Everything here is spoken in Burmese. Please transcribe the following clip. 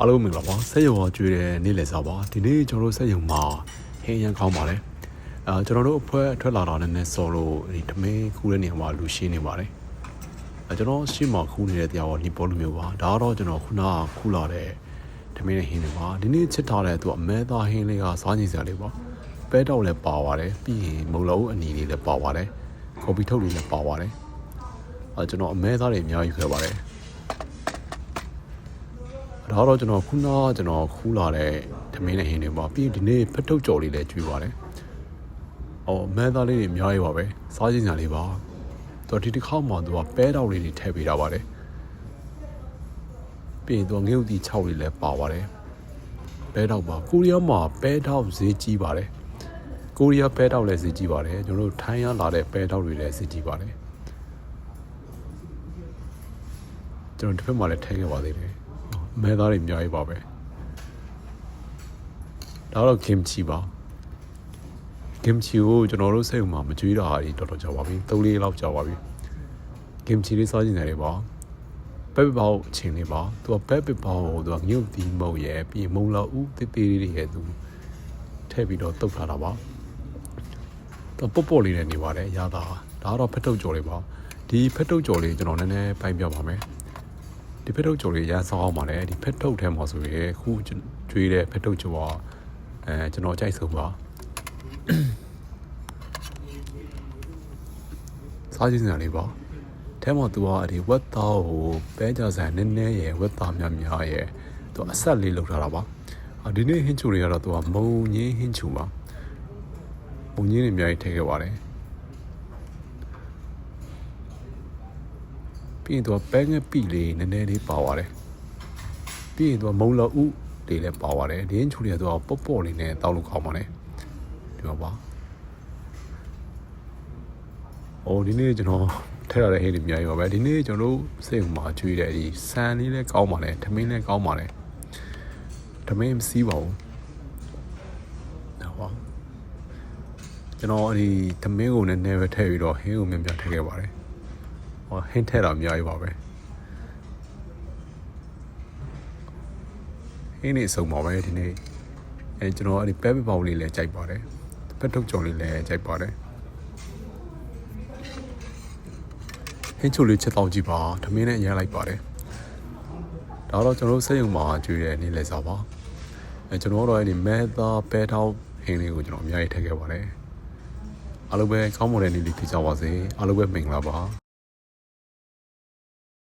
အားလုံးမင်္ဂလာပါဆက်ရုံကကျွေးတဲ့နေ့လည်စာပါဒီနေ့ကျွန်တော်တို့ဆက်ရုံမှာဟင်းရန်ကောင်းပါလေအာကျွန်တော်တို့အဖွဲထွက်လာတာနည်းနည်းစောလို့ဒီထမင်းခူးတဲ့နေရာမှာလူရှင်းနေပါတယ်အဲကျွန်တော်ရှင်းမှာခူးနေတဲ့တရားကဒီပေါ်လိုမျိုးပါဒါကတော့ကျွန်တော်ခုနကခူးလာတဲ့ထမင်းနဲ့ဟင်းတွေပါဒီနေ့ချစ်ထားတဲ့သူအမဲသားဟင်းလေးကစားကြည့်စရာလေးပါပဲတော့လည်းပါပါတယ်ပြီးရင်မုံလုံးအနီလေးလည်းပါပါတယ်ကော်ပီထုတ်လေးလည်းပါပါတယ်အဲကျွန်တော်အမဲသားတွေအများကြီးခဲ့ပါတယ် ဒါတော့ကျွန်တော်ခုနကကျွန်တော်ခူးလာတဲ့ဓမင်းနဲ့ဟင်းတွေပါပြီးရင်ဒီနေ့ဖက်ထုတ်ကြော်လေးလည်းကျွေးပါတယ်။အော်မဲသားလေးတွေအများကြီးပါပဲ။စားခြင်းညာလေးပါ။သူဒီတစ်ခေါက်မှသူကပဲတောက်လေးတွေထည့်ပေးတာပါတယ်။ပြီးရင်သူကငရုတ်တီ6လေးလည်းပါပါတယ်။ပဲတောက်ပါကိုရီးယားမှာပဲတောက်ဈေးကြီးပါတယ်။ကိုရီးယားပဲတောက်လည်းဈေးကြီးပါတယ်။ကျွန်တော်တို့ထိုင်းရလာတဲ့ပဲတောက်တွေလည်းဈေးကြီးပါတယ်။ကျွန်တော်တစ်ဖက်မှာလည်းထည့်ခဲ့ပါသေးတယ်။ မဲသားတွေအများကြီးပါပဲဒါတော့ kimchi ပါ kimchi ကိုကျွန်တော်တို့စိတ်ဥမှာမကြွေးတာကြီးတော်တော်ကြာပါပြီ၃လေးလောက်ကြာပါပြီ kimchi လေးစားကြည့်နေတယ်ပါပဲပပောက်အချင်းလေးပါသူကပဲပပောက်ကိုသူကငုတ်တီမုံရဲ့ပြီးရင်မုံလာဦးတေးသေးလေးတွေရဲ့သူထည့်ပြီးတော့တုတ်ထားတာပါသူပုတ်ပုတ်လေးနဲ့နေပါတယ်ရတာဒါကတော့ဖက်ထုတ်ကြော်လေးပါဒီဖက်ထုတ်ကြော်လေးကျွန်တော်နည်းနည်းပိုင်းပြပါမယ် ဒီဖက်ထုတ်ကြော်လေးရမ်းဆောင်းအောင်ပါလေဒီဖက်ထုတ်ထဲမှာဆိုရင်ခုကျွေးတဲ့ဖက်ထုတ်ကြော်ကအဲကျွန်တော်ကြိုက်ဆုံးပါစားကြည့်စရာလေးပါထဲမှာသူကဒီဝက်သားကိုပဲကြဆန်နည်းနည်းရယ်ဝက်သားများများရယ်သူအဆက်လေးလောက်ထားတာပါအာဒီနေ့ဟင်းချူတွေကတော့သူကမုံငင်းဟင်းချူပါမုံငင်းတွေအများကြီးထည့်ခဲ့ပါတယ် ပြီးရင်သူကပဲငက်ပိလေးနည်းနည်းလေးပါသွားတယ်ပြီးရင်သူကမုံလဥတွေလည်းပါသွားတယ်ဒီရင်ချူတွေကသူကပေါ့ပေါ့လေးနဲ့တောက်လို့ကောင်းပါနဲ့ဒီမှာပါအိုးဒီနေ့ကျွန်တော်ထည့်ရတဲ့ဟင်းတွေအများကြီးပါပဲဒီနေ့ကျွန်တော်တို့စိတ်ဥမှာကျွေးတဲ့ဒီဆန်လေးလည်းကောင်းပါလေထမင်းလည်းကောင်းပါလေထမင်းမစီးပါဘူးဟောကျွန်တော်ဒီထမင်းကိုနည်းနည်းပဲထည့်ပြီးတော့ဟင်းကိုမြန်မြန်ထည့်ခဲ့ပါတယ် ဟောဟင်းထဲတာအများကြီးပါပဲဟင်းနေဆုံးပါပဲဒီနေ့အဲကျွန်တော်အဲ့ဒီပဲပပေါက်လေးလည်းကြိုက်ပါတယ်ပက်ထုတ်ကြော်လေးလည်းကြိုက်ပါတယ်ဟင်းချိုလေးချက်တော့ကြည့်ပါဓမင်းနဲ့ရမ်းလိုက်ပါတယ်ဒါတော့ကျွန်တော်တို့စက်ရုံမှာကျွေးတဲ့နေ့လဲစားပါအဲကျွန်တော်တို့အဲ့ဒီမဲသားပဲထောက်ဟင်းလေးကိုကျွန်တော်အများကြီးထည့်ခဲ့ပါတယ်အားလုံးပဲကောင်းမွန်တဲ့နေ့လေးဖြစ်ကြပါစေအားလုံးပဲမင်္ဂလာပါ